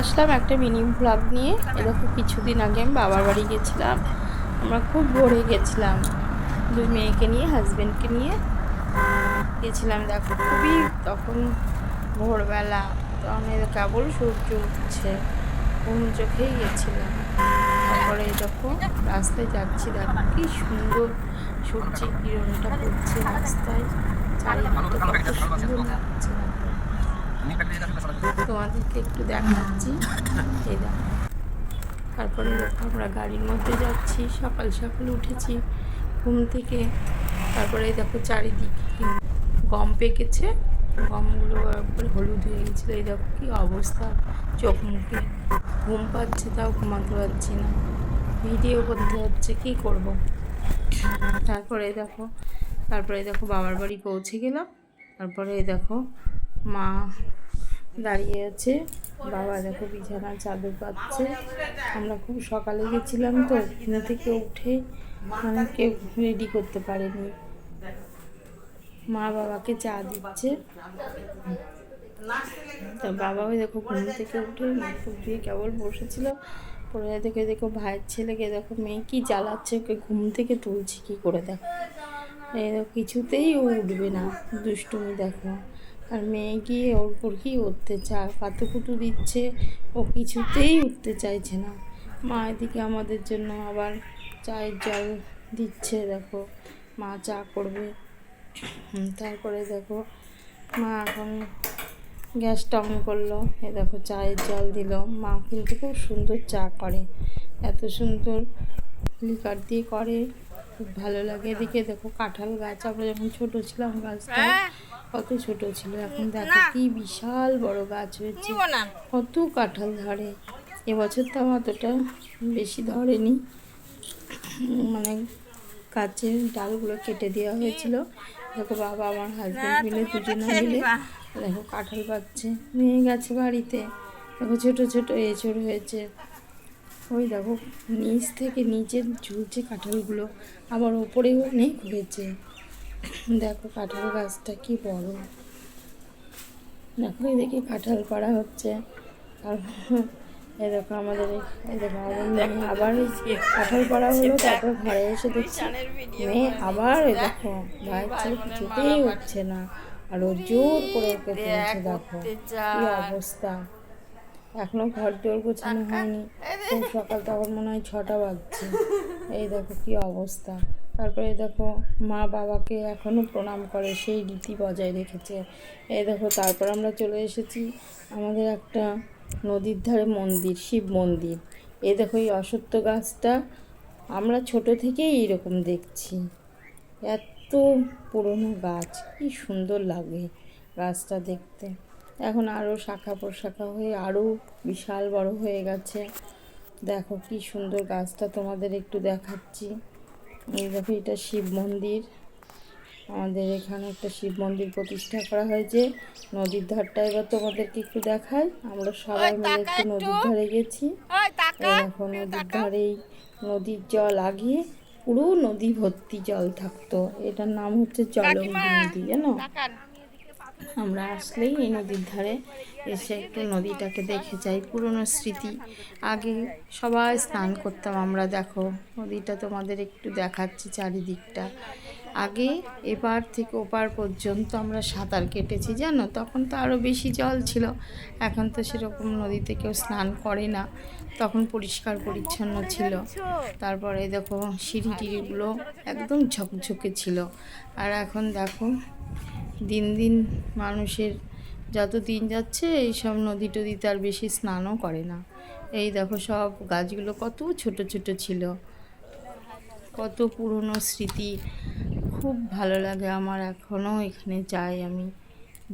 আসলাম একটা mini vlog নিয়ে। এরকম কিছুদিন আগে আমি বাবার বাড়ি গেছিলাম। আমরা খুব ভোরে গেছিলাম। দুই মেয়েকে নিয়ে হাজব্যান্ডকে নিয়ে গেছিলাম। দেখো, খুবই তখন ভোরবেলা। তখন এই কেবল সূর্য উঠছে। ঘুম চোখেই গেছিলাম। তারপরে দেখো, রাস্তায় যাচ্ছি, দেখো কি সুন্দর সূর্যের কিরণটা পড়ছে রাস্তায়। চারিদিকে কত সুন্দর লাগছে। তোমাদেরকে একটু দেখাচ্ছি। এই দেখো। তারপরে আমরা গাড়ির মধ্যে যাচ্ছি, সকাল সকাল উঠেছি ঘুম থেকে। তারপরে দেখো চারিদিকে গম পেকেছে, গমগুলো একবার হলুদ হয়ে গেছিল। এই দেখো কী অবস্থা, চোখ মুখে ঘুম পাচ্ছে তাও ঘুমাতে পারছি না। ভিডিও করতে হচ্ছে, কী করব? তারপরে দেখো তারপরে দেখো বাবার বাড়ি পৌঁছে গেলাম। তারপরে দেখো মা দাঁড়িয়ে আছে। বাবা দেখো বিছানা, চাদর পাচ্ছে আমরা খুব সকালে গেছিলাম তো, ঘুম থেকে উঠে মানে কেউ রেডি করতে পারেনি। মা বাবাকে চা দিচ্ছে। তা বাবাও দেখো ঘুম থেকে উঠে মুখ দিয়ে কেবল বসেছিল। পরে দেখে দেখো ভাইয়ের ছেলেকে দেখো মেয়ে কি জ্বালাচ্ছে, ওকে ঘুম থেকে তুলছি কি করে দেখো। এই দেখো কিছুতেই ও উঠবে না, দুষ্টুমি দেখো। আর মেয়ে গিয়ে ওর কি উঠতে চায়। পাতুকুটু দিচ্ছে, ও কিছুতেই উঠতে চাইছে না। মা এদিকে আমাদের জন্য আবার চায়ের জল দিচ্ছে, দেখো। মা চা করবে। তারপরে দেখো, মা এখন গ্যাসটা অন করল। এ দেখো, চায়ের জল দিল। মা কিন্তু খুব সুন্দর চা করে। এত সুন্দর লিকার দিয়ে করে। খুব ভালো লাগে। এদিকে দেখো, কাঁঠাল গাছ। আমরা যখন ছোটো ছিলাম গাছটা কত ছোট ছিল এখন দেখো কি বিশাল বড় গাছ হয়েছে। কত কাঁঠাল ধরে। এবছর তো আমার অতটা বেশি ধরেনি। মানে গাছের ডালগুলো কেটে দেওয়া হয়েছিল। দেখো বাবা আমার হাজব্যান্ড মিলে দুজনে মিলে দেখো কাঁঠাল পাচ্ছে নিয়ে গেছে বাড়িতে। দেখো ছোট ছোট এঁচড় হয়েছে। ওই দেখো নিচ থেকে নিচে ঝুলছে কাঁঠালগুলো। আবার ওপরেও অনেক হয়েছে। দেখো কাঁঠাল গাছটা কি বড়। দেখো এদিকে কাঁঠাল পাড়া হচ্ছে। আর এই দেখো আমাদের এই- দেখো আবার কাঁঠাল পাড়া হলো তারপর ঘরে এসে দেখছি মেয়ে আবার দেখো ভাইয়ের ছেলে কিছুতেই উঠছে না। আর ও জোর করে ওকে তুলছে দেখো। কি অবস্থা। এখনও ঘর দৌড় গোছানো হয়নি। সকাল তখন মনে হয় ছটা বাজছে। এই দেখো কি অবস্থা। তারপরে দেখো মা বাবাকে এখনও প্রণাম করে, সেই রীতি বজায় রেখেছে। এই দেখো, তারপর আমরা চলে এসেছি আমাদের একটা নদীর ধারে মন্দির, শিব মন্দির। এ দেখো, এই অসত্য গাছটা আমরা ছোট থেকেই এরকম দেখছি। এত পুরনো গাছ, কি সুন্দর লাগে গাছটা দেখতে। এখন আরও শাখা প্রশাখা হয়ে আরও বিশাল বড় হয়ে গেছে। দেখো, কি সুন্দর গাছটা তোমাদের একটু দেখাচ্ছি। এই দেখো এটা শিব মন্দির। আমাদের এখানে একটা শিব মন্দির প্রতিষ্ঠা করা হয়েছে। নদীর ধারটা এবার তোমাদেরকে একটু দেখাই। আমরা সবাই মিলে একটু নদীর ধারে গেছি। এখন নদীর ধারেই নদীর জল আগিয়ে পুরো নদী ভর্তি জল থাকতো। এটার নাম হচ্ছে জলঙ্গি নদী জানো? আমরা আসলেই এই নদীর ধারে এসে একটু নদীটাকে দেখে যাই, পুরনো স্মৃতি। আগে সবাই স্নান করতাম আমরা, দেখো নদীটা তোমাদের একটু দেখাচ্ছি চারিদিকটা। আগে এপার থেকে ওপার পর্যন্ত আমরা সাঁতার কেটেছি, জানো? তখন তো আরও বেশি জল ছিল। এখন তো সেরকম নদীতে কেউ স্নান করে না। তখন পরিষ্কার পরিচ্ছন্ন ছিল। তারপরে দেখো সিঁড়ি টিড়িগুলো একদম ঝকঝকে ছিল। আর এখন দেখো দিন দিন মানুষের যত দিন যাচ্ছে, এইসব নদী টদিতে আর বেশি স্নানও করে না। এই দেখো সব গাছগুলো কত ছোট ছোট ছিল। কত পুরনো স্মৃতি। খুব ভালো লাগে আমার এখনও এখানে যাই আমি।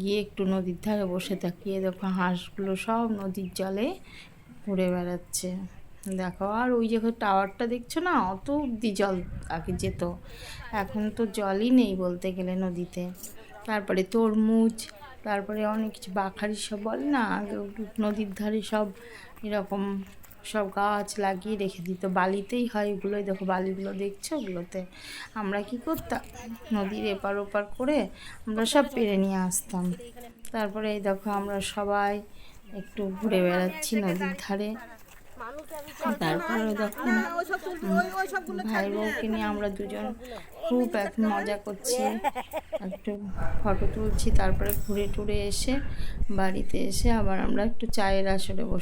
গিয়ে একটু নদীর ধারে বসে থাকি। দেখো হাঁসগুলো সব নদীর জলে ঘুরে বেড়াচ্ছে। দেখো, আর ওই যে টাওয়ারটা দেখছ না? অত অব্দি জল আগে যেত। এখন তো জলই নেই বলতে গেলে নদীতে। তারপরে তরমুজ তারপরে অনেক কিছু বাখারি সব বলে না আগে নদীর ধারে সব এরকম সব গাছ লাগিয়ে রেখে দিত। বালিতেই হয় এগুলোই দেখো বালিগুলো দেখছ ওগুলোতে। আমরা কি করতাম? নদীর এপার ওপার করে আমরা সব পেরে নিয়ে আসতাম। তারপরে এই দেখো আমরা সবাই একটু ঘুরে বেড়াচ্ছি নদীর ধারে। তারপরে দেখো ভাই বউকে নিয়ে আমরা দুজন খুব এখন মজা করছি। একটু ফটো তুলছি, তারপরে ঘুরে টুরে এসে বাড়িতে এসে আবার আমরা একটু চায়ের আসরে বসে